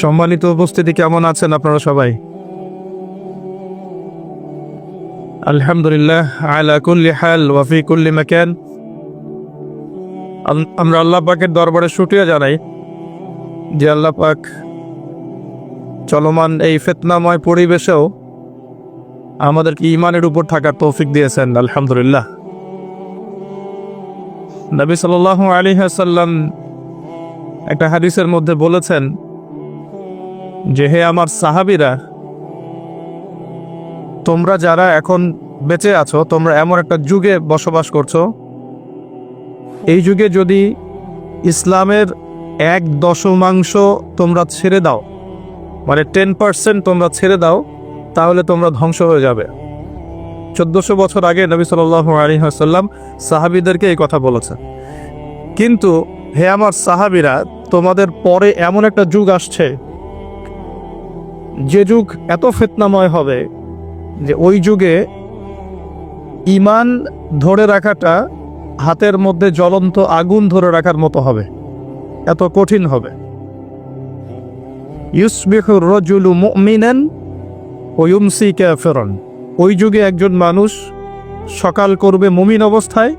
সম্মানিত উপস্থিতি কেমন আছেন আপনারা সবাই? আলহামদুলিল্লাহ, আলা কুল্লি হাল ওয়াফি কুল্লি মাকান। আমরা আল্লাহ পাকের দরবারে শুটিয়া জানাই যে আল্লাহ পাক চলমান এই ফেতনাময় পরিবেশেও আমাদেরকে ইমানের উপর থাকার তৌফিক দিয়েছেন, আলহামদুলিল্লাহ। নবী সাল্লাল্লাহু আলী সাল্লাম একটা হাদিসের মধ্যে বলেছেন যে, হে আমার সাহাবীরা, তোমরা যারা এখন বেঁচে আছো, তোমরা এমন একটা যুগে বসবাস করছ। এই যুগে যদি ইসলামের এক দশমাংশ তোমরা ছেড়ে দাও মানে টেন পার্সেন্ট তোমরা ছেড়ে দাও, তাহলে তোমরা ধ্বংস হয়ে যাবে। চোদ্দশো বছর আগে নবী সাল আলী হাসাল্লাম সাহাবিদেরকে এই কথা বলেছে কিন্তু হে আমার সাহাবিরা, তোমাদের পরে এমন একটা যুগ আসছে, যে যুগ এত ফেতনাময় হবে, যে ওই যুগে ইমান ধরে রাখাটা হাতের মধ্যে জ্বলন্ত আগুন ধরে রাখার মতো হবে, এত কঠিন হবে। ইউসবিহু রজুলু মুমিনান ও ইউমসি কাফিরান ওই যুগে একজন মানুষ সকাল করবে মুমিন অবস্থায়,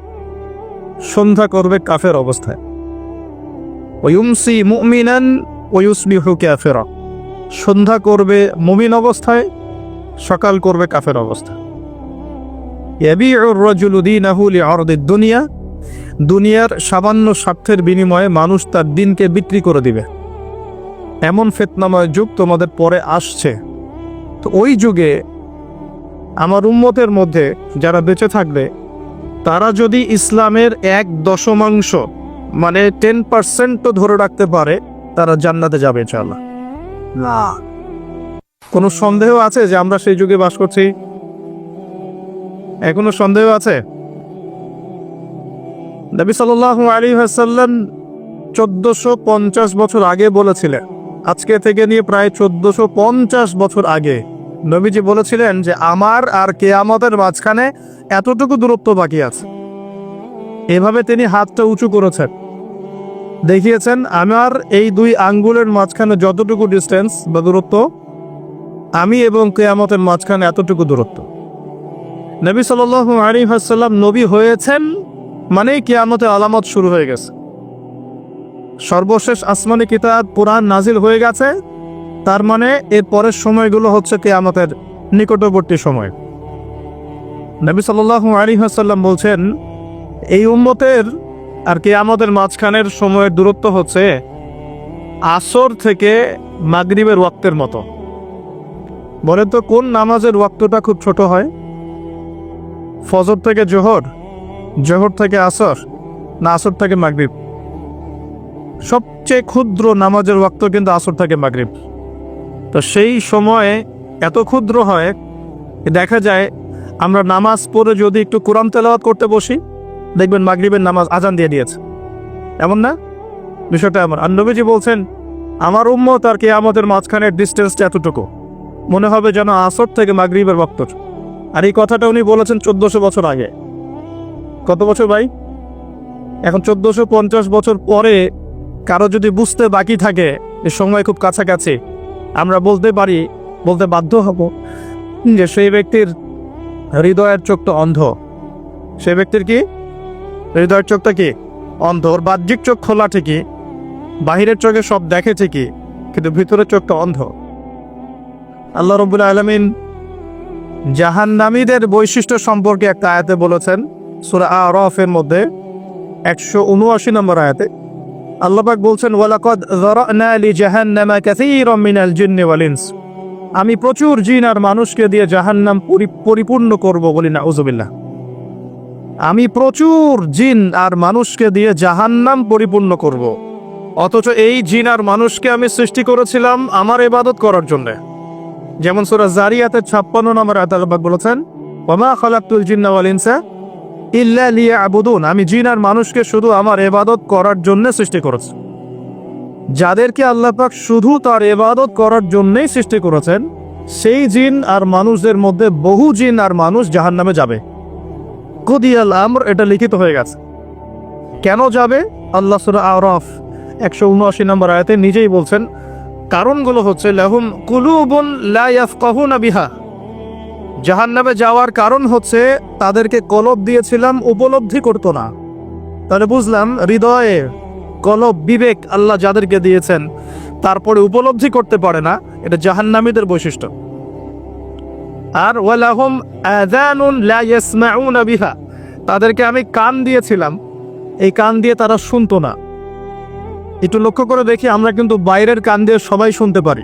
সন্ধ্যা করবে কাফের অবস্থায়। ওয়ুমসি মুমিনান ওয়ুসবিহু কাফিরা সন্ধ্যা করবে মুমিন অবস্থায়, সকাল করবে কাফের অবস্থা দুনিয়া দুনিয়ার সামান্য স্বার্থের বিনিময়ে মানুষ তার দিনকে বিক্রি করে দিবে। এমন ফেতনাময় যুগ তোমাদের পরে আসছে। তো ওই যুগে আমার উম্মতের মধ্যে যারা বেঁচে থাকবে, তারা যদি ইসলামের এক দশমাংশ মানে টেন পার্সেন্টও ধরে রাখতে পারে তারা জান্নাতে যাবে ইনশাআল্লাহ। না। কোনো সন্দেহ আছে যে আমরা সেই যুগে বাস করছি? এখনও সন্দেহ আছে? নবী সাল্লাল্লাহু আলী হাসাল্লাম চোদ্দশো পঞ্চাশ বছর আগে বলেছিলেন আজকে থেকে নিয়ে প্রায় চোদ্দশো পঞ্চাশ বছর আগে নবীজি বলেছিলেন যে আমার আর কেয়ামতের মাঝখানে এতটুকু দূরত্ব বাকি আছে। এভাবে তিনি হাতটা উঁচু করেছেন। দেখিয়েছেন, আমার এই দুই আঙ্গুলের মাঝখানে যতটুকু ডিস্টেন্স বা দূরত্ব, আমি এবং কেয়ামতের মাঝখানে এতটুকু দূরত্ব। নবী সাল আলী হাসাল্লাম নবী হয়েছেন মানেই কেয়ামতে আলামত শুরু হয়ে গেছে। সর্বশেষ আসমানি কিতাব পুরাণ নাজিল হয়ে গেছে, তার মানে এর পরের সময়গুলো হচ্ছে কেয়ামতের নিকটবর্তী সময়। নবী সাল্লাল্লাহু আলী হাসাল্লাম বলছেন, এই উম্মতের আর কি আমাদের মাঝখানের সময়ের দূরত্ব হচ্ছে আসর থেকে মাগরিবের ওয়াক্তের মতো। বলেন তো, কোন নামাজের ওয়াক্তটা খুব ছোট হয়? ফজর থেকে জোহর জোহর থেকে আসর, না আসর থেকে মাগরিব? সবচেয়ে ক্ষুদ্র নামাজের ওয়াক্ত কিন্তু আসর থেকে মাগরিব। তো সেই সময়ে এত ক্ষুদ্র হয়, দেখা যায় আমরা নামাজ পড়ে যদি একটু কোরআন তেলাওয়াত করতে বসি দেখবেন মাগরিবের নামাজ আজান দিয়ে দিয়েছে। এমন না? বিষয়টা এমন। আর নবীজি বলছেন, আমার উম্মত আর কি আমাদের মাঝখানের ডিস্টেন্সটা এতটুকু। মনে হবে যেন আসর থেকে মাগরিবের বক্তর আর এই কথাটা উনি বলেছেন চোদ্দশো বছর আগে। কত বছর ভাই? এখন চোদ্দশো পঞ্চাশ বছর পরে কারও যদি বুঝতে বাকি থাকে যে সময় খুব কাছাকাছি, আমরা বলতে পারি, বলতে বাধ্য হব যে সেই ব্যক্তির হৃদয়ের চোখটা অন্ধ। সেই ব্যক্তির কি? হৃদয়ের চোখটা কি? অন্ধ ওর বাহ্যিক চোখ খোলা ঠিকই, বাহিরের চোখে সব দেখে ঠিকই, কিন্তু ভিতরের চোখটা অন্ধ। আল্লাহ রবুল্লা আলমিন জাহান্নামীদের বৈশিষ্ট্য সম্পর্কে একটা আয়াতে বলেছেন, সুরা আরফের মধ্যে, একশো উনআশি নম্বর আয়াতে। আল্লাপাক বলছেন, ওয়ালাকদ জাহান্নামা মিনাল আমি প্রচুর জিন আর মানুষকে দিয়ে জাহান্নাম পরি- পরিপূর্ণ করব বলি না উজুবিল্লাহ আমি প্রচুর জিন আর মানুষকে দিয়ে জাহান্নাম পরিপূর্ণ করব। অথচ এই জিন আর মানুষকে আমি সৃষ্টি করেছিলাম আমার এবাদত করার জন্য। যেমন সূরা জারিয়াতের 56 নম্বর আয়াত আল্লাপাক বলেছেন, ওমা খালাকতুল জিন্না ওয়াল ইনসা ইল্লা লিয়াবুদুন। আমি জিন আর মানুষকে শুধু আমার এবাদত করার জন্য সৃষ্টি করেছি। যাদেরকে আল্লাহ পাক শুধু তার এবাদত করার জন্যই সৃষ্টি করেছেন, সেই জিন আর মানুষদের মধ্যে বহু জিন আর মানুষ জাহান্নামে যাবে। কুদিয়াল আমর এটা লিখিত হয়ে গেছে। কেন যাবে? আল্লাহ সুরা আরফ একশো উনআশি নম্বর আয়াতে নিজেই বলছেন, কারণগুলো হচ্ছে লাহুম কুলুবুন লা ইয়াফকাহুনা বিহা। জাহান্নামে যাওয়ার কারণ হচ্ছে তাদেরকে কলব দিয়েছিলাম, উপলব্ধি করতো না। তাহলে বুঝলাম, হৃদয়ে কলব, বিবেক আল্লাহ যাদেরকে দিয়েছেন, তারপরে উপলব্ধি করতে পারে না, এটা জাহান্নামীদের বৈশিষ্ট্য। আর ওয়ালাহুম আযানুন লা ইয়াসমাউনা বিহা। তাদেরকে আমি কান দিয়েছিলাম। এই কান দিয়ে তারা শুনতো না। একটু লক্ষ্য করে দেখি আমরা কিন্তু বাইরের কান দিয়ে সবাই শুনতে পারি।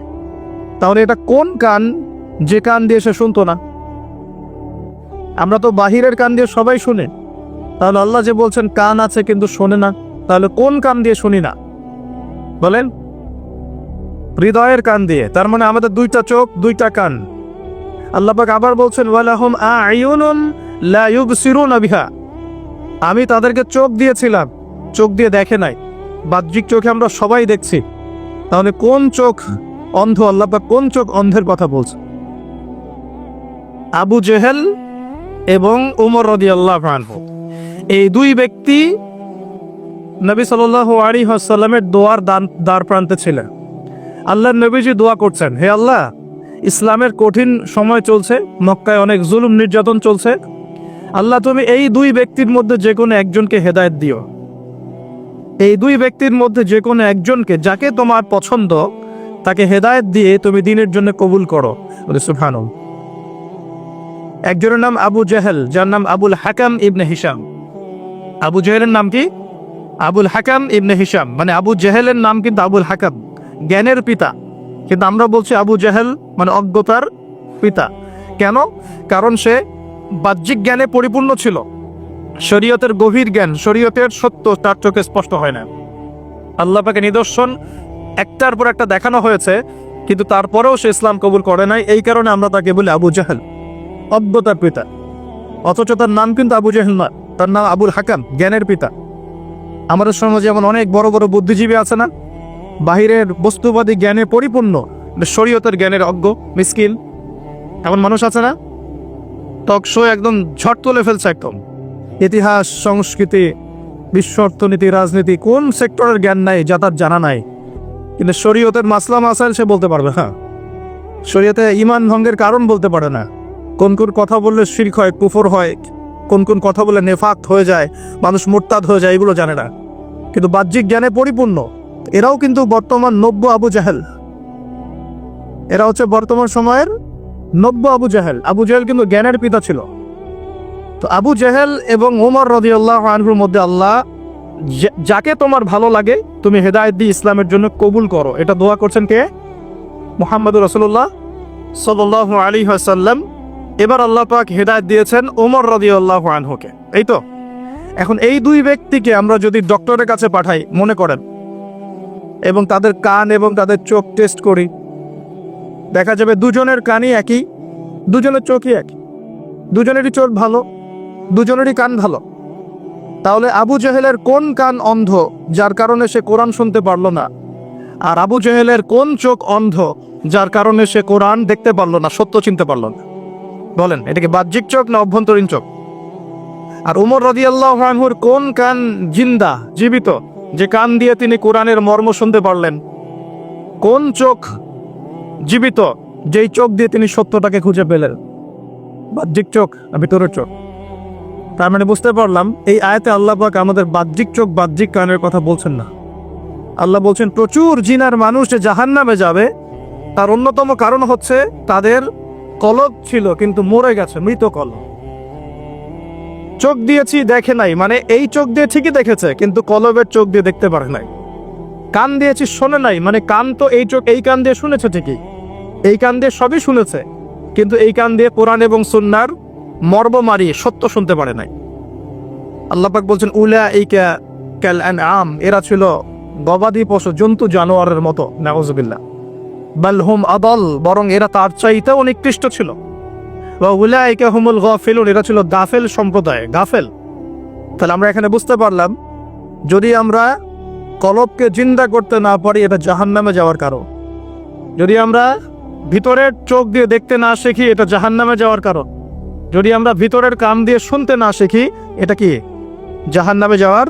তাহলে এটা কোন কান? যে কান দিয়ে সে শুনতো না। আমরা তো বাহিরের কান দিয়ে সবাই শুনে। তাহলে আল্লাহ যে বলছেন কান আছে কিন্তু শোনে না, তাহলে কোন কান দিয়ে শুনি না? বলেন? হৃদয়ের কান দিয়ে। তার মানে আমাদের দুইটা চোখ, দুইটা কান। আল্লাহ পাক আবার বলছেন, ওয়ালাহুম আয়ুনুন লা ইউবসিরুনা বিহা। আমি তাদেরকে চোখ দিয়েছিলাম, চোখ দিয়ে দেখে নাই। বাহ্যিক চোখে আমরা সবাই দেখছি। তাহলে কোন চোখ অন্ধ? আল্লাহ পাক কোন চোখ অন্ধের কথা বলছে আবু জেহেল এবং উমর রদি আল্লাহ এই দুই ব্যক্তি নবী সাল আলী হাসাল্লামের দোয়ার দান দ্বার প্রান্তে ছিলেন। আল্লাহ নবীজি দোয়া করছেন, হে আল্লাহ ইসলামের কঠিন সময় চলছে, মক্কায় অনেক জুলুম নির্যাতন চলছে। আল্লাহ, তুমি এই দুই ব্যক্তির মধ্যে যে কোনো একজনকে হেদায়েত দিও। এই দুই ব্যক্তির মধ্যে যে কোনো একজনকে, যাকে তোমার পছন্দ, তাকে হেদায়েত দিয়ে তুমি দিনের জন্য কবুল করো। সুবহানাল্লাহ। একজনের নাম আবু জাহেল, যার নাম আবুল হাকাম ইবনে হিসাম আবু জাহেলের নাম কি? আবুল হাকাম ইবনে হিসাম মানে আবু জাহেলের নাম কিন্তু আবুল হাকাম। জ্ঞানের পিতা। কিন্তু আমরা বলছি আবু জাহেল মানে অজ্ঞতার পিতা। কেন? কারণ সে বাহ্যিক জ্ঞানে পরিপূর্ণ ছিল। শরীয়তের গভীর জ্ঞান, শরীয়তের সত্য তার চোখে স্পষ্ট হয় না। আল্লাহ পাকে নিদর্শন একটার পর একটা দেখানো হয়েছে, কিন্তু তারপরেও সে ইসলাম কবুল করে নাই। এই কারণে আমরা তাকে বলি আবু জাহেল, অজ্ঞতার পিতা। অথচ তার নাম কিন্তু আবু জাহেল না তার নাম আবুল হাকাম, জ্ঞানের পিতা। আমাদের সমাজে যেমন অনেক বড় বড় বুদ্ধিজীবী আছে না? বাহিরের বস্তুবাদী জ্ঞানে পরিপূর্ণ শরীয়তের জ্ঞানের অজ্ঞ মিসকিল এমন মানুষ আছে না? টক শো একদম ঝট তুলে ফেলছে একদম। ইতিহাস, সংস্কৃতি, বিশ্ব অর্থনীতি, রাজনীতি, কোন সেক্টরের জ্ঞান নাই, যা তার জানা নাই। কিন্তু শরীয়তের মাসলাম মাসাইল সে বলতে পারবে হ্যাঁ। শরীয়তে ইমান ভঙ্গের কারণ বলতে পারে না। কোন কোন কথা বললে শির্ক হয়, কুফর হয়, কোন কোন কথা বলে নেফাক হয়ে যায়, মানুষ মোরতাদ হয়ে যায়, এগুলো জানে না। কিন্তু বাহ্যিক জ্ঞানে পরিপূর্ণ এরাও কিন্তু বর্তমান নব্য আবু জাহেল। এরা হচ্ছে বর্তমান সময়ের নব্য আবু জাহেল। আবু জাহেল কিন্তু জ্ঞানের পিতা ছিল। তো আবু জাহেল এবং ওমর রদি আল্লাহ আনহুর মধ্যে আল্লাহ যাকে তোমার ভালো লাগে, তুমি হেদায়ত দিয়ে ইসলামের জন্য কবুল করো। এটা দোয়া করছেন কে? মোহাম্মদুর রসুল্লাহ সাল্লাহ আলী হাসাল্লাম এবার আল্লাহ পাক হেদায়ত দিয়েছেন ওমর রদি আল্লাহ আনহুকে। এই তো? এখন এই দুই ব্যক্তিকে আমরা যদি ডক্টরের কাছে পাঠাই, মনে করেন এবং তাদের কান এবং তাদের চোখ টেস্ট করি। দেখা যাবে দুজনের কানই একই, দুজনের চোখই একই। দুজনেরই চোখ ভালো, দুজনেরই কান ভালো। তাহলে আবু জেহেলের কোন কান অন্ধ, যার কারণে সে কোরআন শুনতে পারল না? আর আবু জেহেলের কোন চোখ অন্ধ, যার কারণে সে কোরআন দেখতে পারল না, সত্য চিনতে পারল না? বলেন, এটা কি বাহ্যিক চোখ না অভ্যন্তরীণ চোখ? আর উমর রদিয়াল্লাহ আনহুর কোন কান জিন্দা, জীবিত? যে কান দিয়ে তিনি কোরআনের মর্ম শুনতে পারলেন। কোন চোখ জীবিত, যেই চোখ দিয়ে তিনি সত্যটাকে খুঁজে পেলেন? বাহ্যিক চোখ না ভিতরের চোখ? তার মানে বুঝতে পারলাম, এই আয়াতে আল্লাহ পাক আমাদের বাহ্যিক চোখ, বাহ্যিক কানের কথা বলছেন না। আল্লাহ বলছেন, প্রচুর জিনার মানুষ যে জাহান নামে যাবে, তার অন্যতম কারণ হচ্ছে তাদের কলব ছিল, কিন্তু মরে গেছে, মৃত কলব। চোখ দিয়েছি, দেখে নাই। মানে এই চোখ দিয়ে ঠিকই দেখেছে, কিন্তু কলবের চোখ দিয়ে দেখতে পারে নাই। কান দিয়েছি, শোনে নাই। মানে কান তো এই চোখ, এই কান দিয়ে শুনেছে ঠিকই। এই কান দিয়ে সবই শুনেছে, কিন্তু এই কান দিয়ে কোরআন এবং সুন্নার মর্ম মারিয়ে সত্য শুনতে পারে নাই। আল্লাপাক বলছেন উলা এই ক্যাল অ্যান্ড আম এরা ছিল গবাদি পশু, জন্তু, জানোয়ারের মতো, নাউজুবিল্লাহ। বালহুম আদল, বরং এরা তার চাইতেও নিকৃষ্ট ছিল। বা উলাইকা হুমুল গাফিলুন এরা ছিল গাফেল সম্প্রদায়, গাফেল। তাহলে আমরা এখানে বুঝতে পারলাম, যদি আমরা কলবকে জিন্দা করতে না পারি, এটা জাহান্নামে যাওয়ার কারণ। যদি আমরা ভিতরের চোখ দিয়ে দেখতে না শিখি, এটা জাহান্নামে যাওয়ার কারণ। যদি আমরা ভিতরের কান দিয়ে শুনতে না শিখি, এটা কি? জাহান্নামে যাওয়ার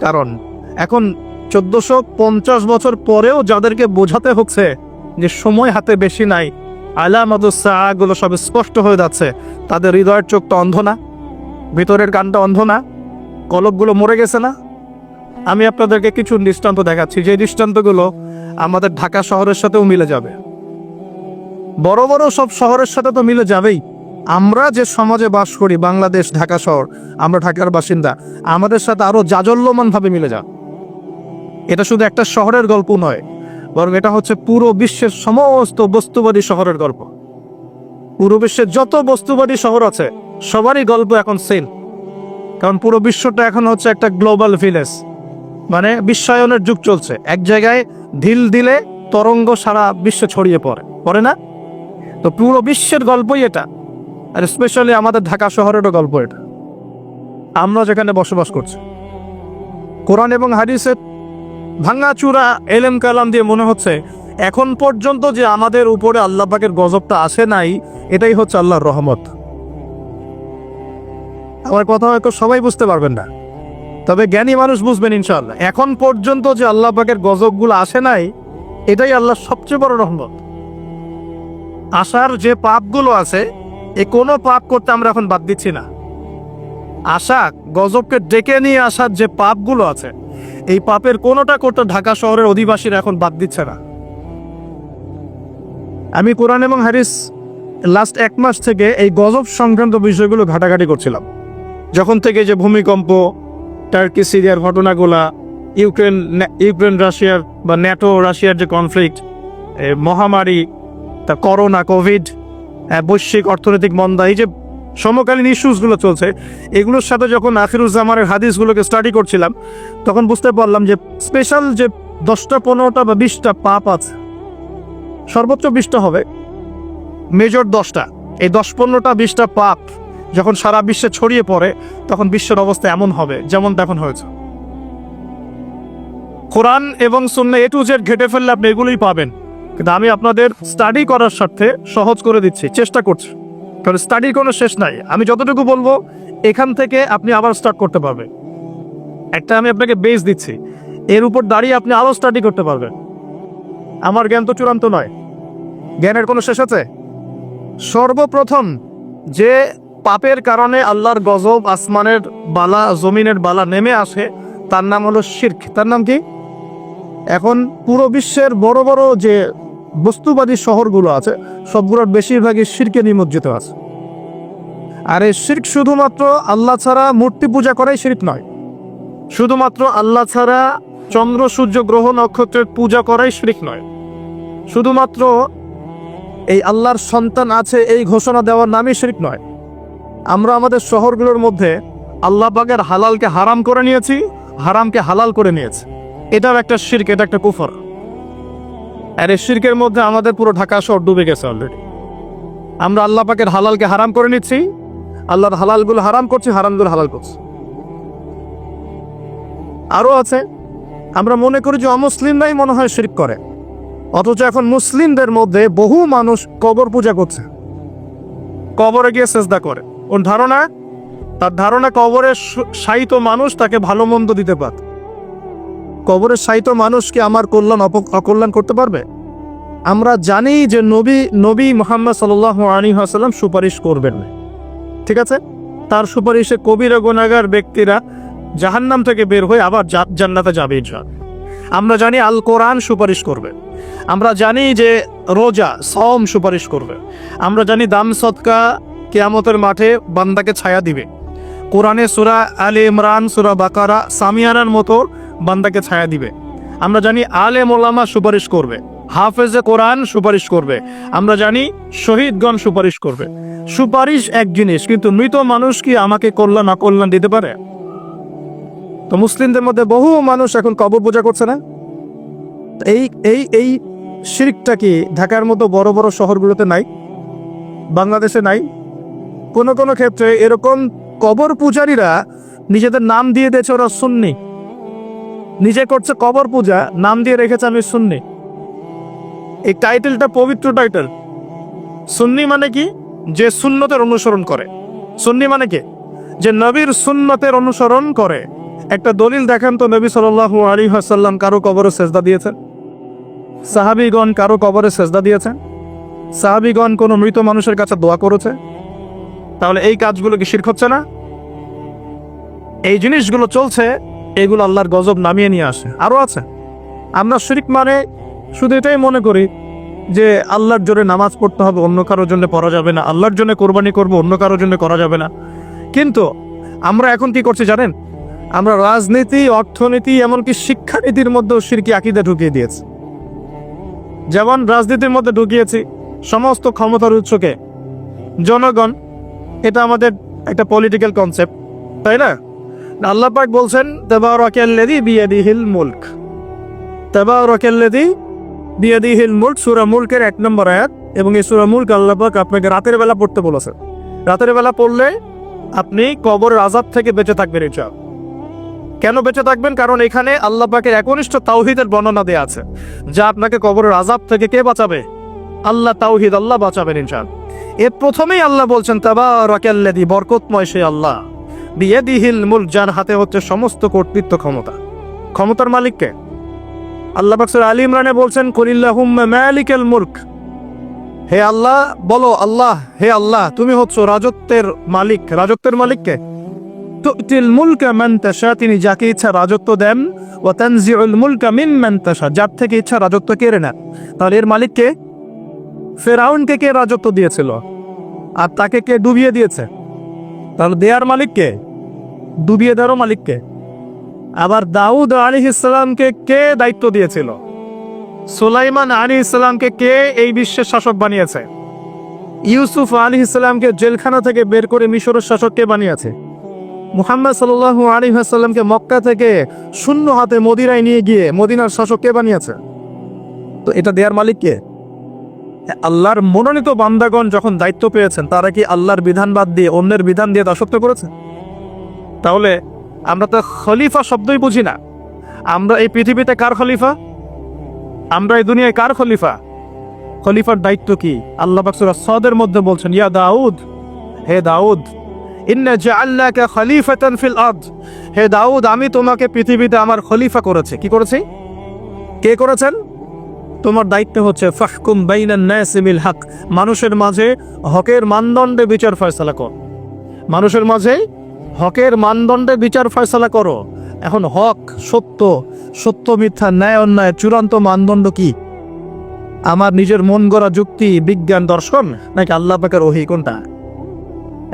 কারণ। এখন চোদ্দশো পঞ্চাশ বছর পরেও যাদেরকে বোঝাতে হচ্ছে যে সময় হাতে বেশি নাই আলামাদুসাগুলো সব স্পষ্ট হয়ে যাচ্ছে। তাদের হৃদয়ের চোখটা অন্ধ না, ভিতরের কানটা অন্ধ না কলকগুলো মরে গেছে না। আমি আপনাদেরকে কিছু দৃষ্টান্ত দেখাচ্ছি, যে দৃষ্টান্তগুলো আমাদের ঢাকা শহরের সাথেও মিলে যাবে। বড় বড় সব শহরের সাথে তো মিলে যাবেই। আমরা যে সমাজে বাস করি, বাংলাদেশ, ঢাকা শহর, আমরা ঢাকার বাসিন্দা, আমাদের সাথে আরও জাজল্যমানভাবে মিলে যা এটা শুধু একটা শহরের গল্প নয় বরং এটা হচ্ছে পুরো বিশ্বের সমস্ত বস্তুবাদী শহরের গল্প। পুরো বিশ্বের যত বস্তুবাদী শহর আছে, সবারই গল্প এখন সেম। কারণ পুরো বিশ্বটা এখন হচ্ছে একটা গ্লোবাল ভিলেজ। মানে বিশ্বায়নের যুগ চলছে। এক জায়গায় ঢিল দিলে তরঙ্গ সারা বিশ্বে ছড়িয়ে পড়ে। পড়ে না? তো পুরো বিশ্বের গল্পই এটা। আর স্পেশালি আমাদের ঢাকা শহরেরও গল্প এটা। আমরা যেখানে বসবাস করছি। কোরআন এবং হাদিসের ভাঙাচুরা, এলেম কালাম দিয়ে মনে হচ্ছে, এখন পর্যন্ত যে আমাদের উপরে আল্লাহ পাকের গজবটা আসে নাই, এটাই হচ্ছে আল্লাহর রহমত। আমার কথা হয়তো সবাই বুঝতে পারবেন না। তবে জ্ঞানী মানুষ বুঝবেন ইনশাআল্লাহ, এখন পর্যন্ত যে আল্লাহ পাকের গজবগুলো আসে নাই, এটাই আল্লাহর সবচেয়ে বড় রহমত। আসার যে পাপগুলো আছে, এ কোনো পাপ করতে আমরা এখন বাদ দিচ্ছি না। আশা গজবকে ডেকে নিয়ে আসার যে পাপগুলো আছে এই পাপের কোনোটা করতে ঢাকা শহরের অধিবাসীরা এখন বাদ দিচ্ছে না। আমি কোরআন এবং হারিস লাস্ট এক মাস থেকে এই গজব সংক্রান্ত বিষয়গুলো ঘাটাঘাটি করছিলাম। যখন থেকে যে ভূমিকম্প, টার্কি, সিরিয়ার ঘটনাগুলা, ইউক্রেন ইউক্রেন, রাশিয়ার বা ন্যাটো, রাশিয়ার যে কনফ্লিক্ট মহামারী, তা করোনা, কোভিড বৈশ্বিক অর্থনৈতিক মন্দা, এই যে সমকালীন ইস্যুসগুলো চলছে। এগুলোর সাথে যখন আখিরুজ্জামানের হাদিসগুলোকে স্টাডি করছিলাম, তখন বুঝতে পারলাম যে স্পেশাল যে দশটা, পনেরোটা বা বিশটা পাপ আছে, সর্বোচ্চ বিশটা হবে মেজর দশটা। এই দশ, পনেরোটা, বিশটা পাপ যখন সারা বিশ্বে ছড়িয়ে পড়ে, তখন বিশ্বের অবস্থা এমন হবে যেমন তখন হয়েছে। কোরআন এবং সুন্না এ টু জেড ঘেটে ফেললে আপনি এগুলোই পাবেন। কিন্তু আমি আপনাদের স্টাডি করার স্বার্থে সহজ করে দিচ্ছি, চেষ্টা করছি। কারণ স্টাডির কোনো শেষ নাই। আমি যতটুকু বলব, এখান থেকে আপনি আবার স্টার্ট করতে পারবেন। একটা আমি আপনাকে বেস দিচ্ছি। এর উপর দাঁড়িয়ে আপনি আরও স্টাডি করতে পারবেন। আমার জ্ঞান তো চূড়ান্ত নয়। জ্ঞানের কোনো শেষ আছে? সর্বপ্রথম যে পাপের কারণে আল্লাহর গজব আসমানের বালা, জমিনের বালা নেমে আসে, তার নাম হলো শির্ক। তার নাম কি? এখন পুরো বিশ্বের বড় বড় যে বস্তুবাদী শহরগুলো আছে, সবগুলোর বেশিরভাগই শিরকে নিমজ্জিত আছে। আর এই শির্ক শুধুমাত্র আল্লাহ ছাড়া মূর্তি পূজা করাই শির্ক নয়, শুধুমাত্র আল্লাহ ছাড়া চন্দ্র, সূর্য, গ্রহ, নক্ষত্রের পূজা করাই শিরিক নয়, শুধুমাত্র এই আল্লাহর সন্তান আছে এই ঘোষণা দেওয়ার নামই শিরিক নয়। আমরা আমাদের শহরগুলোর মধ্যে আল্লাহ পাকের হালালকে হারাম করে নিয়েছি, হারামকে হালাল করে নিয়েছি। এটাও একটা শির্ক, এটা একটা কুফর। আর এই শির্কের মধ্যে আমাদের পুরো ঢাকা শহর ডুবে গেছে অলরেডি আমরা আল্লাহ পাকের হালালকে হারাম করে নিচ্ছি, আল্লাহর হালালগুলো হারাম করছি, হারামগুলো হালাল করছি। আরও আছে, আমরা মনে করি যে অমুসলিমরাই মনে হয় শিরক করে। অথচ এখন মুসলিমদের মধ্যে বহু মানুষ কবর পূজা করছে। কবরে গিয়ে সেজদা করে। ওর ধারণা, তার ধারণা কবরের শায়িত মানুষ তাকে ভালো মন্দ দিতে পারে কবরের শায়িত মানুষ কি আমার কল্যাণ অকল্যাণ করতে পারবে? আমরা জানি যে নবী নবী মোহাম্মদ সাল আলী হাসাল্লাম সুপারিশ করবেন। না। ঠিক আছে? তার সুপারিশে কবিরা গোনাগার ব্যক্তিরা জাহান্নাম থেকে বের হয়ে আবার জান্নাতে যাবে। আমরা জানি আল কোরআন সুপারিশ করবে। আমরা জানি যে রোজা সম সুপারিশ করবে। আমরা জানি দাম সৎকা কেয়ামতের মাঠে বান্দাকে ছায়া দিবে। কোরআনে সুরা আলে ইমরান, সুরা বাকারা, সামিয়ানার মতো বান্দাকে ছায়া দিবে। আমরা জানি আলে মোলামা সুপারিশ করবে। হাফেজে কোরআন সুপারিশ করবে। আমরা জানি শহীদগণ সুপারিশ করবে। সুপারিশ এক জিনিস, কিন্তু মৃত মানুষ কি আমাকে কল্যাণ, অকল্যাণ দিতে পারে? তো মুসলিমদের মধ্যে বহু মানুষ এখন কবর পূজা করছে না? এই এই এই শিরিকটা কি ঢাকার মতো বড় বড় শহরগুলোতে নাই? বাংলাদেশে নাই? কোনো কোনো ক্ষেত্রে এরকম কবর পূজারীরা নিজেদের নাম দিয়ে দিয়েছে ওরা সুন্নি। নিজে করছে কবর পূজা, নাম দিয়ে রেখেছে আমি সুন্নি। এই টাইটেলটা পবিত্র টাইটেল। সুন্নি মানে কি? যে সুন্নতের অনুসরণ করে। সুন্নি মানে কি? যে নবীর সুন্নতের অনুসরণ করে। একটা দলিল দেখান তো, নবী সাল্লাল্লাহু আলাইহি ওয়াসাল্লাম কারও কবরে সেজদা দিয়েছেন? সাহাবিগণ কারও কবরে সেজদা দিয়েছেন? সাহাবিগণ কোনো মৃত মানুষের কাছে দোয়া করেছে? তাহলে এই কাজগুলো কি শিরক হচ্ছে না? এই জিনিসগুলো চলছে এগুলো আল্লাহর গজব নামিয়ে নিয়ে আসে। আরও আছে। আমরা শিরিক মানে শুধু এটাই মনে করি যে আল্লাহর জোরে নামাজ পড়তে হবে, অন্য কারোর জন্য পড়া যাবে না। আল্লাহর জন্য কোরবানি করব, অন্য কারোর জন্য করা যাবে না। কিন্তু আমরা এখন কি করছি জানেন? আমরা রাজনীতি, অর্থনীতি, এমনকি শিক্ষানীতির মধ্যেও সিরকি আকিদা ঢুকিয়ে দিয়েছি। যেমন রাজনীতির মধ্যে ঢুকিয়েছি, সমস্ত ক্ষমতার উৎসকে। জনগণ, এটা আমাদের একটা পলিটিক্যাল কনসেপ্ট তাই না? আল্লাহ পাক বলছেন তেবারকাল্লাদি বিয়াদিহিল মুলক। তেবারকাল্লাদি বিয়াদিহিল মুলক, সূরা মুলকের এক নম্বর আয়াত। এবং এই সূরা মুলক আল্লাহ পাক আপনাকে রাতের বেলা পড়তে বলেছেন রাতের বেলা পড়লে আপনি কবর আজাব থেকে বেঁচে থাকবেন ইনশাআল্লাহ কেন বেঁচে থাকবেন? কারণ এখানে আল্লাহ পাকের একনিষ্ঠ তাওহিদের বর্ণনা দেওয়া আছে। যা আপনাকে কবরের আজাব থেকে কে বাঁচাবে? আল্লাহ তাওহিদ আল্লাহ বাঁচাবেন ইনশাল এর প্রথমেই আল্লাহ বলছেন তাবা রাকাল্লাদি বরকতময় সে আল্লাহ। বিয়াদিহিল মুলক যার হাতে হচ্ছে সমস্ত কর্তৃত্ব ক্ষমতা। ক্ষমতার মালিককে আল্লাহ বাকসুর আলী ইমরানে বলছেন কলিল্লাহুম মালিকাল মুলক। হে আল্লাহ, বলো, আল্লাহ, হে আল্লাহ, তুমি হচ্ছ রাজত্বের মালিক। রাজত্বের মালিককে তুতিল মুলকা মান তাশা। তিনি যাকে ইচ্ছা রাজত্ব দেন ও তানজিউল মুলকা মিম্মান তাশা। যার থেকে ইচ্ছা রাজত্ব কেড়ে নেন। তাহলে এর মালিককে ফেরাউনকে কে রাজত্ব দিয়েছিল? আর তাকে কে ডুবিয়ে দিয়েছে? তাহলে দেয়ার মালিককে ডুবিয়ে দেওয়ারও মালিককে। আবার দাউদ আলী ইসলামকে কে দায়িত্ব দিয়েছিল? সুলাইমান আলী ইসলামকে কে এই বিশ্বের শাসক বানিয়েছে? ইউসুফ আলী ইসলামকে জেলখানা থেকে বের করে মিশরের শাসক কে বানিয়েছে? মুহাম্মদ সাল্লাল্লাহু আলী হাসাল্লামকে মক্কা থেকে শূন্য হাতে মদিনায় নিয়ে গিয়ে মদিনার শাসক কে বানিয়েছে? তো এটা দেয়ার মালিক কে? আল্লাহর মনোনীত বান্দাগণ যখন দায়িত্ব পেয়েছেন, তারা কি আল্লাহর বিধান বাদ দিয়ে অন্যের বিধান দিয়ে দাসত্ব করেছে? তাহলে আমরা তো খলিফা শব্দই বুঝি না। আমরা এই পৃথিবীতে কার খলিফা? আমরা এই দুনিয়ায় কার খলিফা? খলিফার দায়িত্ব কি? আল্লাহ বাকসুরা সদের মধ্যে বলছেন, ইয়া দাউদ, হে দাউদ হে দাউদ, আমি তোমাকে পৃথিবীতে আমার খলিফা করেছে। কি করেছি? কে করেছেন? তোমার দায়িত্ব হচ্ছে, ফাহকুম বাইনান নাসি বিল হক। মানুষের মাঝে হকের মানদণ্ডে বিচার ফয়সালা কর। মানুষের মাঝে হকের মানদণ্ডে বিচার ফয়সালা করো। এখন হক সত্য সত্য মিথ্যা, ন্যায় অন্যায়, চূড়ান্ত মানদণ্ড কি? আমার নিজের মন গড়া যুক্তি, বিজ্ঞান, দর্শন, নাকি আল্লাহ পাকের ওহি কোনটা?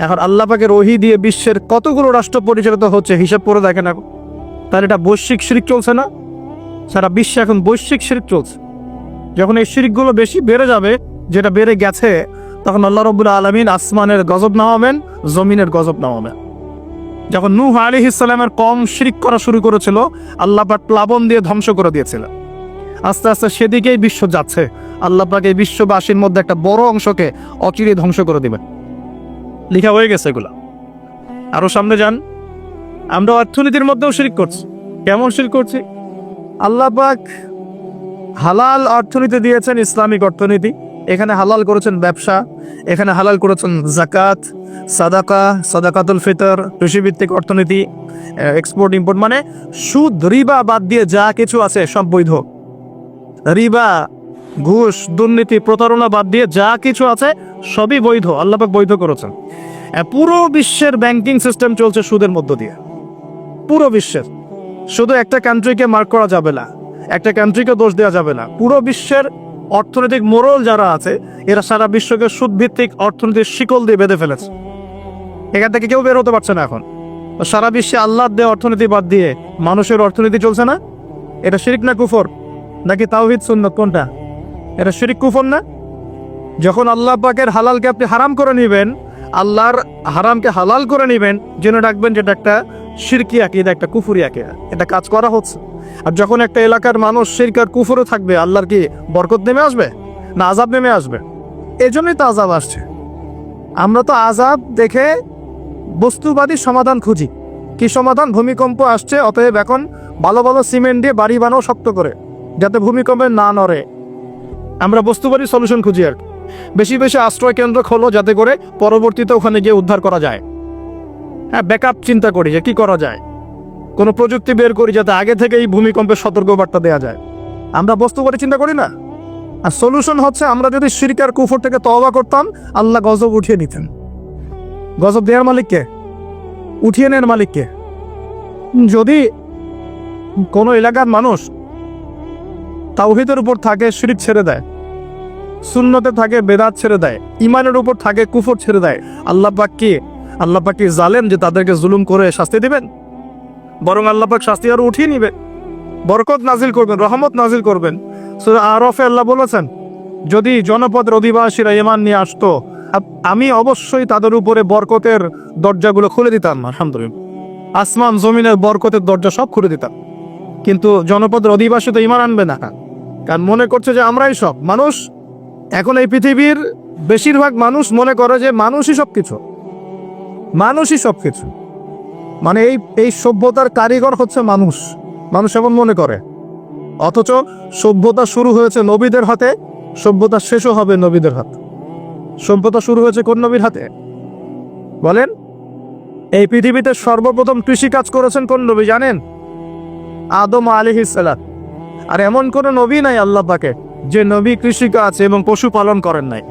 এখন আল্লাহ পাকের ওহি দিয়ে বিশ্বের কতগুলো রাষ্ট্র পরিচালিত হচ্ছে, হিসাব করে দেখেন এখন তাহলে এটা বৈশ্বিক শিরিক চলছে না? সারা বিশ্বে এখন বৈশ্বিক শিরিক চলছে। যখন এই শিরিকগুলো বেশি বেড়ে যাবে, যেটা বেড়ে গেছে, তখন আল্লাহ রবুল্লা আলমিন আসমানের গজব নামাবেন, জমিনের গজব নামাবেন। যখন নূহ আলী ইসলামের কম শিরিক করা শুরু করেছিল, আল্লাহ পাক প্লাবন দিয়ে ধ্বংস করে দিয়েছিল আস্তে আস্তে সেদিকেই বিশ্ব যাচ্ছে। আল্লাহ পাক এই বিশ্ববাসীর মধ্যে একটা বড় অংশকে অচিরে ধ্বংস করে দিবেন। লেখা হয়ে গেছে এগুলা। আরও সামনে যান। আমরা অর্থনীতির মধ্যেও শিরিক করছি। কেমন শিরিক করছি? আল্লাহ পাক হালাল অর্থনীতি দিয়েছেন ইসলামিক অর্থনীতি। এখানে হালাল করেছেন ব্যবসা, এখানে হালাল করেছেন জাকাত সাদাকা, সাদাকাতুল ফিতর, কৃষিভিত্তিক অর্থনীতি এক্সপোর্ট ইম্পোর্ট মানে সুদ, রিবা বাদ দিয়ে যা কিছু আছে সব বৈধ। রিবা, ঘুষ, দুর্নীতি, প্রতারণা বাদ দিয়ে যা কিছু আছে সবই বৈধ আল্লাপাক বৈধ করেছেন। পুরো বিশ্বের ব্যাংকিং সিস্টেম চলছে সুদের মধ্য দিয়ে। পুরো বিশ্বের। শুধু একটা কান্ট্রিকে মার্ক করা যাবে না, একটা কান্ট্রিকে দোষ দেওয়া যাবে না, পুরো বিশ্বের অর্থনৈতিক মোরল যারা আছে, এরা সারা বিশ্বকে সুদভিত্তিক অর্থনীতির শিকল দিয়ে বেঁধে ফেলেছে। এখান থেকে কেউ বের হতে পারছে না এখন। সারা বিশ্বে আল্লাহ দেওয়া অর্থনীতি বাদ দিয়ে মানুষের অর্থনীতি চলছে না? এটা শিরিক না কুফর? নাকি তাওহিদ সুন্নত কোনটা? এটা শিরিক কুফর না? যখন আল্লাহ পাকের হালালকে আপনি হারাম করে নেবেন, আল্লাহর হারামকে হালাল করে নেবেন, জেনে রাখবেন যেটা একটা শিরকি আকিদা, একটা কুফুরি আকিদা। এটা কাজ করা হচ্ছে। আর যখন একটা এলাকার মানুষ শিরকার কুফুরও থাকবে, আল্লাহর কি বরকত নেমে আসবে? না আজাব নেমে আসবে? এজন্যই তো আজাব আসছে। আমরা তো আজাব দেখে বস্তুবাদী সমাধান খুঁজি। কি সমাধান? ভূমিকম্প আসছে, অতএব এখন ভালো ভালো সিমেন্ট দিয়ে বাড়ি বানাও শক্ত করে, যাতে ভূমিকম্পে না নড়ে। আমরা বস্তুবাদী সলিউশন খুঁজি আর বেশি বেশি আশ্রয় কেন্দ্র খোলো যাতে করে পরবর্তীতে ওখানে গিয়ে উদ্ধার করা যায়। হ্যাঁ ব্যাকআপ চিন্তা করি যে কি করা যায়। কোনো প্রযুক্তি বের করি যাতে আগে থেকেই ভূমিকম্পের সতর্কবার্তা দেওয়া যায়। আমরা বস্তু করে চিন্তা করি না? আর সলিউশন হচ্ছে আমরা যদি শিরকার কুফর থেকে তওবা করতাম, আল্লাহ গজব উঠিয়ে নিতেন। গজব দেওয়ার মালিককে উঠিয়ে নেন মালিককে যদি কোনো এলাকার মানুষ তাওহিদের উপর থাকে শিরিক ছেড়ে দেয় শূন্যতে থাকে, বেদাত ছেড়ে দেয় ইমানের উপর থাকে, কুফর ছেড়ে দেয়, আল্লাহ পাক কি, আল্লাহ পাক কি জালেম যে তাদেরকে জুলুম করে শাস্তি দিবেন? বরং আল্লাহ পাক শাস্তি আরও উঠিয়ে নিবে। বরকত নাজিল করবেন, রহমত নাজিল করবেন। আরফে আল্লাহ বলেছেন, যদি জনপদের অধিবাসীরা ইমান নিয়ে আসতো আমি অবশ্যই তাদের উপরে বরকতের দরজাগুলো খুলে দিতাম। আলহামদুলিল্লাহ। আসমান জমিনের বরকতের দরজা সব খুলে দিতাম। কিন্তু জনপদের অধিবাসী তো ইমান আনবে না। কারণ মনে করছে যে আমরাই সব মানুষ। এখন এই পৃথিবীর বেশিরভাগ মানুষ মনে করে যে মানুষই সব কিছু মানুষই সব কিছু মানে এই এই সভ্যতার কারিগর হচ্ছে মানুষ মানুষ এমন মনে করে। অথচ সভ্যতা শুরু হয়েছে নবীদের হাতে, সভ্যতা শেষও হবে নবীদের হাতে। সভ্যতা শুরু হয়েছে কোন নবীর হাতে? বলেন, এই পৃথিবীতে সর্বপ্রথম কৃষি কাজ করেছেন কোন নবী জানেন? আদম আলী আলিহিসাল্লাম আর এমন কোন নবী নাই আল্লাহ পাকে, যে নবী কৃষিকাজ এবং পশুপালন করেন নাই।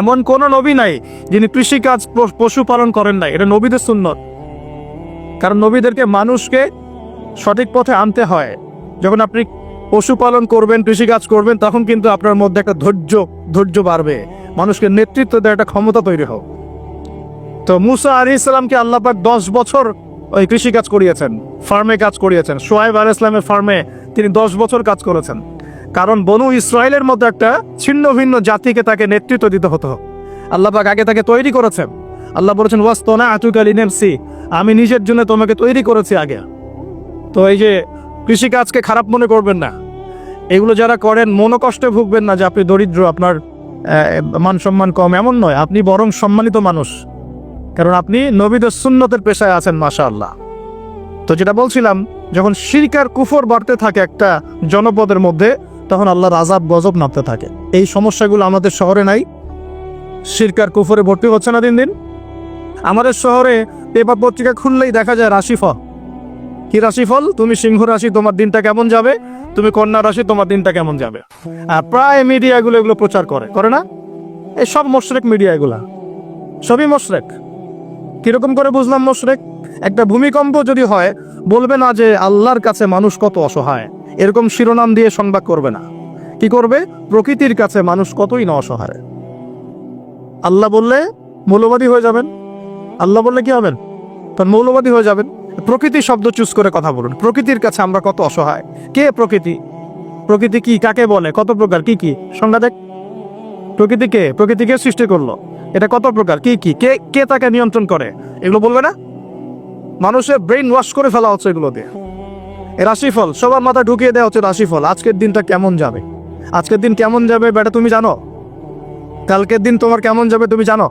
এমন কোন নবী নাই যিনি কৃষিকাজ পশুপালন করেন নাই। এটা নবীদের সুন্নত। কারণ নবীদেরকে মানুষকে সঠিক পথে আনতে হয়। যখন আপনি পশুপালন করবেন, কৃষিকাজ করবেন, তখন কিন্তু আপনার মধ্যে একটা ধৈর্য ধৈর্য বাড়বে। মানুষকে নেতৃত্ব দেওয়ার একটা ক্ষমতা তৈরি হোক। তো মুসা আলী ইসলামকে আল্লাপাক দশ বছর ওই কৃষিকাজ করিয়েছেন, ফার্মে কাজ করিয়েছেন। সোহাইব আল ইসলামের ফার্মে তিনি দশ বছর কাজ করেছেন। কারণ বনু ইসরায়েলের মধ্যে একটা ছিন্ন ভিন্ন জাতিকে তাকে নেতৃত্ব দিতে হতো। আল্লাপাক আগে তাকে তৈরি করেছেন। আল্লাহ বলেছেন ওয়াস্তনা আতুকালি নেমসি আমি নিজের জন্য তোমাকে তৈরি করেছি আগে। তো এই যে কৃষিকাজকে খারাপ মনে করবেন না। এগুলো যারা করেন, মনোকষ্টে ভুগবেন না যে আপনি দরিদ্র, আপনার মান সম্মান কম। এমন নয়, আপনি বরং সম্মানিত মানুষ। কারণ আপনি নবীদের সুন্নতের পেশায় আছেন মাশা আল্লাহ তো যেটা বলছিলাম, যখন শিরকার কুফর বাড়তে থাকে একটা জনপদের মধ্যে, তখন আল্লাহর রাজাব গজব নামতে থাকে। এই সমস্যাগুলো আমাদের শহরে নাই। শিরকার কুফরে ভর্তি হচ্ছে না দিন দিন। আমাদের শহরে পেপার পত্রিকা খুললেই দেখা যায় রাশিফল। কি রাশিফল? তুমি সিংহ রাশি, তোমার দিনটা কেমন যাবে? তুমি কন্যা রাশি, তোমার দিনটা কেমন যাবে? আর প্রায় মিডিয়াগুলো এগুলো প্রচার করে। করে না? এই সব মোশরেক মিডিয়া এগুলা সবই মোশরেক। কীরকম করে বুঝলাম মোশরেক? একটা ভূমিকম্প যদি হয়, বলবে না যে আল্লাহর কাছে মানুষ কত অসহায়। এরকম শিরোনাম দিয়ে সংবাদ করবে না। কি করবে? প্রকৃতির কাছে মানুষ কতই না অসহায়। আল্লাহ বললে মৌলবাদী হয়ে যাবেন। আল্লাহ বললে কি হবেন? তখন মৌলবাদী হয়ে যাবেন। প্রকৃতি শব্দ চুজ করে কথা বলুন। প্রকৃতির কাছে আমরা কত অসহায়। কে প্রকৃতি? প্রকৃতি কি? কাকে বলে? কত প্রকার? কি কি? সংজ্ঞা দেখ। প্রকৃতি কে? প্রকৃতি কে সৃষ্টি করল? এটা কত প্রকার? কি কি? কে কে তাকে নিয়ন্ত্রণ করে? এগুলো বলবে না? মানুষের ব্রেন ওয়াশ করে ফেলা হচ্ছে এগুলো দিয়ে। রাশিফল, সবার মাথা ঢুকিয়ে দেওয়া হচ্ছে রাশিফল। আজকের দিনটা কেমন যাবে? আজকের দিন কেমন যাবে বেটা তুমি জানো? কালকের দিন তোমার কেমন যাবে তুমি জানো?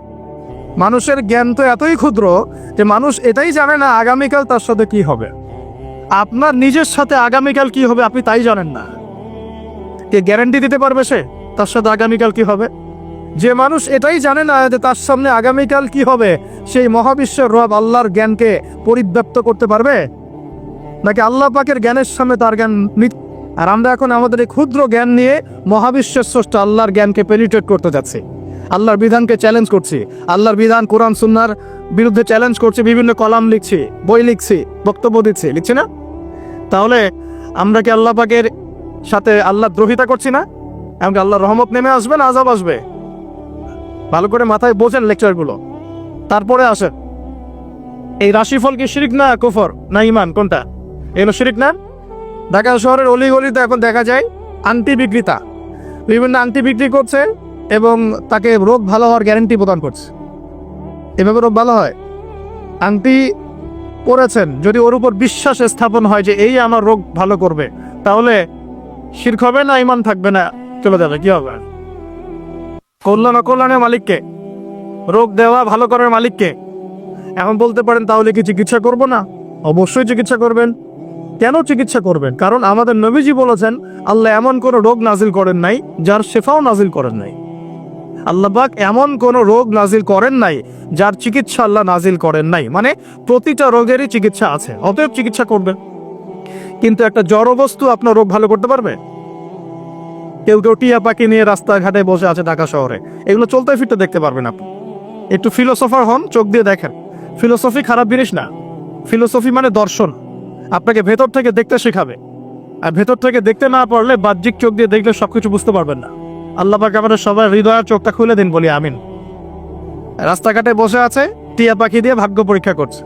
মানুষের জ্ঞান তো এতই ক্ষুদ্র যে মানুষ এটাই জানে না আগামীকাল তার সাথে কি হবে। আপনার নিজের সাথে আগামীকাল কি হবে আপনি তাই জানেন না। কে গ্যারান্টি দিতে পারবে সে? তার সাথে আগামীকাল কি হবে? যে মানুষ এটাই জানে না যে তার সামনে আগামীকাল কি হবে, সেই মহাবিশ্বের রব আল্লাহর জ্ঞানকে পরিব্যাপ্ত করতে পারবে? নাকি আল্লাহ পাকের জ্ঞানের সামনে তার জ্ঞান আর আমরা এখন আমাদের এই ক্ষুদ্র জ্ঞান নিয়ে মহাবিশ্বের স্রষ্টা আল্লাহর জ্ঞানকে পেনিট্রেট করতে যাচ্ছি। আল্লাহর বিধানকে চ্যালেঞ্জ করছি। আল্লাহর বিধান, কোরআন, সুন্নার বিরুদ্ধে চ্যালেঞ্জ করছি, বিভিন্ন কলাম লিখছি, বই লিখছি, বক্তব্য দিচ্ছি, লিখছি না? তাহলে আমরা কি আল্লাহ পাকের সাথে আল্লাহ দ্রোহিতা করছি না? এমনকি আল্লাহর রহমত নেমে আসবে না আজাব আসবে? ভালো করে মাথায় বোঝেন লেকচারগুলো তারপরে আসেন। এই রাশিফল কি শিরিক না কুফর? না ইমান কোনটা? এগুলো শিরিক না? ঢাকা শহরের অলিগলিতে এখন দেখা যায় আংটি বিক্রেতা। বিভিন্ন আংটি বিক্রি করছে এবং তাকে রোগ ভালো হওয়ার গ্যারেন্টি প্রদান করছে। এভাবে রোগ ভালো হয়? আংটি পরেছেন যদি ওর উপর বিশ্বাস স্থাপন হয় যে এই আমার রোগ ভালো করবে, তাহলে শির্ক হবে না ইমান থাকবে না, চলে যাবে, কি হবে? কল্যাণ অকল্যাণের মালিককে, রোগ দেওয়া ভালো করার মালিককে, এখন বলতে পারেন তাহলে কি চিকিৎসা করব না? অবশ্যই চিকিৎসা করবেন। কেন চিকিৎসা করবেন? কারণ আমাদের নবীজি বলেছেন, আল্লাহ এমন কোনো রোগ নাজিল করেন নাই, যার শেফাও নাজিল করেন নাই। আল্লাহবাক এমন কোনো রোগ নাজিল করেন নাই, যার চিকিৎসা আল্লাহ নাজিল করেন নাই। মানে প্রতিটা রোগেরই চিকিৎসা আছে, অতএব চিকিৎসা করবেন। কিন্তু একটা জড় বস্তু আপনার রোগ ভালো করতে পারবে? কেউ কেউ টিয়া পাখি নিয়ে রাস্তাঘাটে বসে আছে ঢাকা শহরে। এগুলো চলতে ফিরতে দেখতে পারবেন আপনি। একটু ফিলোসফার হন, চোখ দিয়ে দেখেন। ফিলোসফি খারাপ জিনিস না। ফিলোসফি মানে দর্শন। আপনাকে ভেতর থেকে দেখতে শেখাবে। আর ভেতর থেকে দেখতে না পারলে বাহ্যিক চোখ দিয়ে দেখলে সবকিছু বুঝতে পারবেন না। আল্লাহ পাক আমাদের সবার হৃদয়ের চোখটা খুলে দিন বলি আমিন। রাস্তাঘাটে বসে আছে টিয়া পাখি দিয়ে ভাগ্য পরীক্ষা করছে।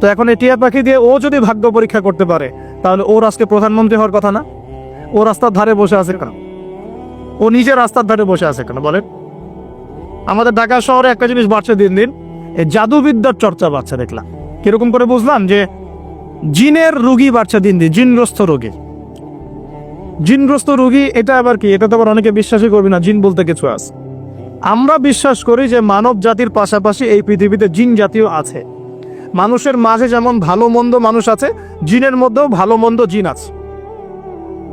তো এখন এই টিয়া পাখি দিয়ে ও যদি ভাগ্য পরীক্ষা করতে পারে তাহলে ওর আজকে প্রধানমন্ত্রী হওয়ার কথা না? ও রাস্তার ধারে বসে আছে কেন? ও নিজে রাস্তার ধারে বসে আছে কেন বলেন? আমাদের ঢাকা শহরে একটা জিনিস বাড়ছে দিন দিন এই জাদুবিদ্যার চর্চা বাড়ছে দেখলাম। কীরকম করে বুঝলাম যে জিনের রোগী বাড়ছে দিন দিন জিনগ্রস্ত রোগী। জিনগ্রস্ত রোগী, এটা আবার কি? এটা তো আবার অনেকে বিশ্বাসই করবে না, জিন বলতে কিছু আছে। আমরা বিশ্বাস করি যে মানব জাতির পাশাপাশি এই পৃথিবীতে জিন জাতীয় আছে। মানুষের মাঝে যেমন ভালো মন্দ মানুষ আছে, জিনের মধ্যেও ভালো মন্দ জিন আছে।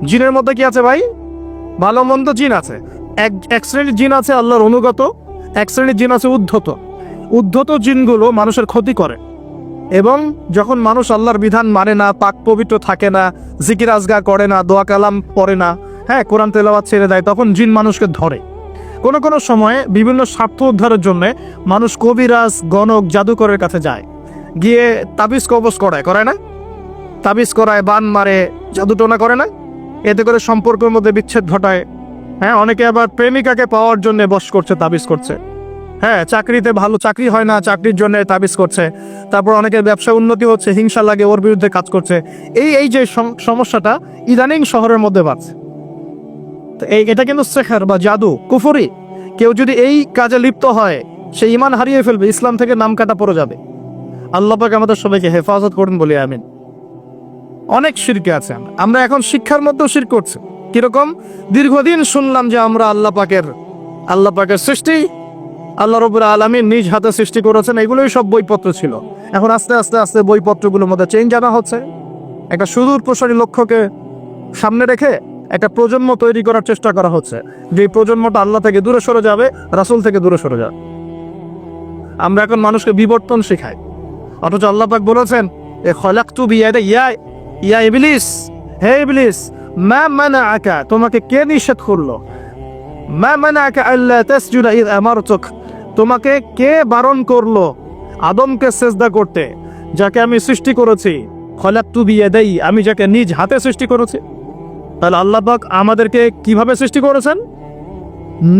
জিনের মধ্যে কি আছে ভাই? ভালো মন্দ জিন আছে। এক এক শ্রেণির জিন আছে আল্লাহর অনুগত, এক শ্রেণির জিন আছে উদ্ধত। উদ্ধত জিনগুলো মানুষের ক্ষতি করে। এবং যখন মানুষ আল্লাহর বিধান মানে না, পাক পবিত্র থাকে না, জিকির আজগা করে না, দোয়া কালাম পড়ে না হ্যাঁ কোরআন তেলাওয়াত ছেড়ে দেয়, তখন জিন মানুষকে ধরে। কোনো কোনো সময়ে বিভিন্ন স্বার্থ উদ্ধারের জন্য মানুষ কবিরাজ, গণক, জাদুকরের কাছে যায়। গিয়ে তাবিজ কবজ করায় করে না? তাবিজ করায়, বান মারে, জাদুটোনা করে না? এতে করে সম্পর্কের মধ্যে বিচ্ছেদ ঘটায়। হ্যাঁ অনেকে আবার প্রেমিকাকে পাওয়ার জন্য বস করছে, তাবিজ করছে। হ্যাঁ চাকরিতে ভালো চাকরি হয় না, চাকরির জন্য তাবিজ করছে। তারপর অনেকের ব্যবসা উন্নতি হচ্ছে, হিংসা লাগে, ওর বিরুদ্ধে কাজ করছে। এই এই যে সমস্যাটা ইদানিং শহরের মধ্যে বাড়ছে। তো এই, এটা কিন্তু শেখার বা জাদু, কুফরি। কেউ যদি এই কাজে লিপ্ত হয়, সে ইমান হারিয়ে ফেলবে, ইসলাম থেকে নাম কাটা পড়ে যাবে। আল্লাহ পাক আমাদের সবাইকে হেফাজত করুন বলি, আমিন। অনেক শিরকে আছে আমরা এখন শিক্ষার মধ্যেও শির করছি। কীরকম? দীর্ঘদিন শুনলাম যে আমরা আল্লাহ পাকের আল্লাহ পাকের সৃষ্টি আল্লাহ রবুল আলমী নিজ হাতে সৃষ্টি করেছেন, এগুলোই সব বইপত্র ছিল। এখন আস্তে আস্তে আস্তে বইপত্রগুলোর মধ্যে চেঞ্জ আনা হচ্ছে। একটা সুদূর প্রসারী লক্ষ্যকে সামনে রেখে একটা প্রজন্ম তৈরি করার চেষ্টা করা হচ্ছে। যে প্রজন্মটা আল্লাহ থেকে দূরে সরে যাবে, রাসূল থেকে দূরে সরে যাবে। আমরা এখন মানুষকে বিবর্তন শেখাই। অথচ আল্লাহ পাক বলেছেন, এ খলাক তু ইয়া ইয়া ইবলিস, হে ইবলিস, মা মানা আকা তোমাকে কে নিষেধ করল? মা মানা আকা আল্লাহ তাসজুদা, ইদ আমারতুক তোমাকে কে বারণ করল? আদমকে সেজদা করতে, যাকে আমি সৃষ্টি করেছি। খলাক তু বিয়াদাই, আমি যাকে নিজ হাতে সৃষ্টি করেছি। তাহলে আল্লাপাক আমাদেরকে কীভাবে সৃষ্টি করেছেন?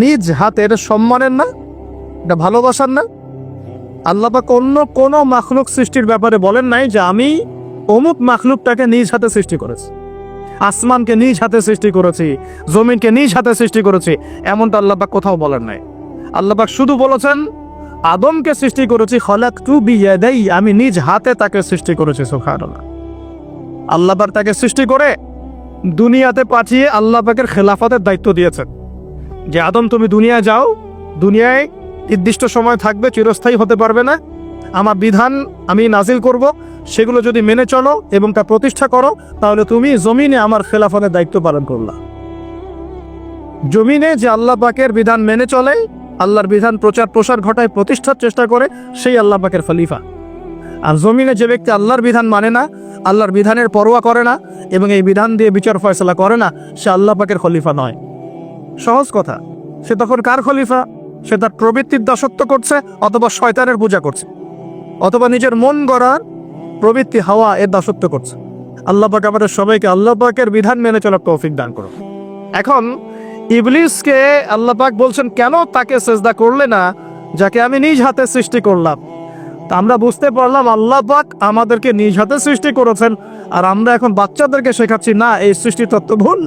নিজ হাতে, এটা সম্মানের না? এটা ভালোবাসার না? আল্লাপাক অন্য কোনো মাখলুক সৃষ্টির ব্যাপারে বলেন নাই যে আমি অমুক মাখলুকটাকে নিজ হাতে সৃষ্টি করেছি। আসমানকে নিজ হাতে সৃষ্টি করেছি, জমিনকে নিজ হাতে সৃষ্টি করেছি, এমনটা আল্লাহ পাক কোথাও বলেন নাই। আল্লাহ পাক শুধু বলেছেন, আদমকে সৃষ্টি করেছি খলাক টু বিয়াদাই, আমি নিজ হাতে তাকে সৃষ্টি করেছি, সুবহানাল্লাহ। আল্লাপাক তাকে সৃষ্টি করে দুনিয়াতে পাঠিয়ে আল্লাহ পাকের খেলাফতের দায়িত্ব দিয়েছেন। যে আদম, তুমি দুনিয়ায় যাও, দুনিয়ায় নির্দিষ্ট সময় থাকবে, চিরস্থায়ী হতে পারবে না। আমার বিধান আমি নাজিল করব, সেগুলো যদি মেনে চলো এবং তা প্রতিষ্ঠা করো, তাহলে তুমি জমিনে আমার খেলাফতের দায়িত্ব পালন করলা। জমিনে যে আল্লাহ পাকের বিধান মেনে চলে আল্লাহর বিধান, প্রচার, প্রসার ঘটায় প্রতিষ্ঠার চেষ্টা করে, সেই আল্লাহ পাকের খলিফা। আর জমিনে যে ব্যক্তি আল্লাহর বিধান মানে না, আল্লাহর বিধানের পরোয়া করে না, এবং এই বিধান দিয়ে বিচার ফয়সলা করে না, সে আল্লাহ পাকের খলিফা নয়। সহজ কথা, সে তখন কার খলিফা? সে তার প্রবৃত্তির দাসত্ব করছে, অথবা শয়তানের পূজা করছে, অথবা নিজের মন গড়ার প্রবৃত্তি, হাওয়া এর দাসত্ব করছে। আল্লাহ পাক আমাদের সবাইকে আল্লাহ পাকের বিধান মেনে চলার তৌফিক দান করুন। এখন ইবলিসকে আল্লাহ পাক বলছেন, কেন তাকে সেজদা করলে না যাকে আমি নিজ হাতে সৃষ্টি করলাম? তা আমরা বুঝতে পারলাম, আল্লাহ পাক আমাদেরকে নিজ হাতে সৃষ্টি করেছেন, আর আমরা এখন বাচ্চাদেরকে শেখাচ্ছি, না, এই সৃষ্টি তত্ত্ব ভুল।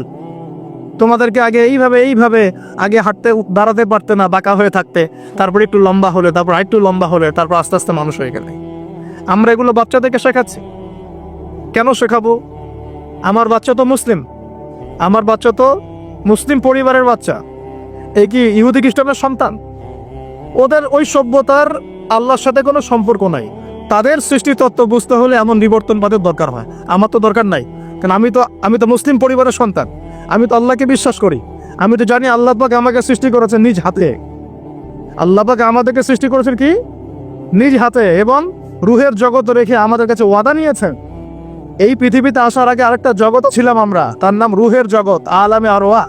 তোমাদেরকে আগে এইভাবে এইভাবে আগে হাঁটতে, দাঁড়াতে পারতে না, বাঁকা হয়ে থাকতে। তারপর একটু লম্বা হলে, তারপর আরেকটু লম্বা হলে, তারপর আস্তে আস্তে মানুষ হয়ে গেলে। আমরা এগুলো বাচ্চাদেরকে শেখাচ্ছি। কেন শেখাবো? আমার বাচ্চা তো মুসলিম। আমার বাচ্চা তো মুসলিম পরিবারের বাচ্চা। এই কি ইহুদি খ্রিস্টানের সন্তান? ওদের ওই সভ্যতার আল্লাহর সাথে কোনো সম্পর্ক নাই। তাদের সৃষ্টি তত্ত্ব বুঝতে হলে এমন বিবর্তনবাদের দরকার হয়। আমার তো দরকার নাই। কারণ আমি তো আমি তো মুসলিম পরিবারের সন্তান। আমি তো আল্লাহকে বিশ্বাস করি। আমি তো জানি আল্লাহ পাক আমাকে সৃষ্টি করেছেন নিজ হাতে। আল্লাহ পাক আমাদেরকে সৃষ্টি করেছেন কি? নিজ হাতে। এবং রুহের জগৎ রেখে আমাদের কাছে ওয়াদা নিয়েছেন। এই পৃথিবীতে আসার আগে আরেকটা জগৎ ছিলাম আমরা। তার নাম রুহের জগৎ আলামে আরোয়া।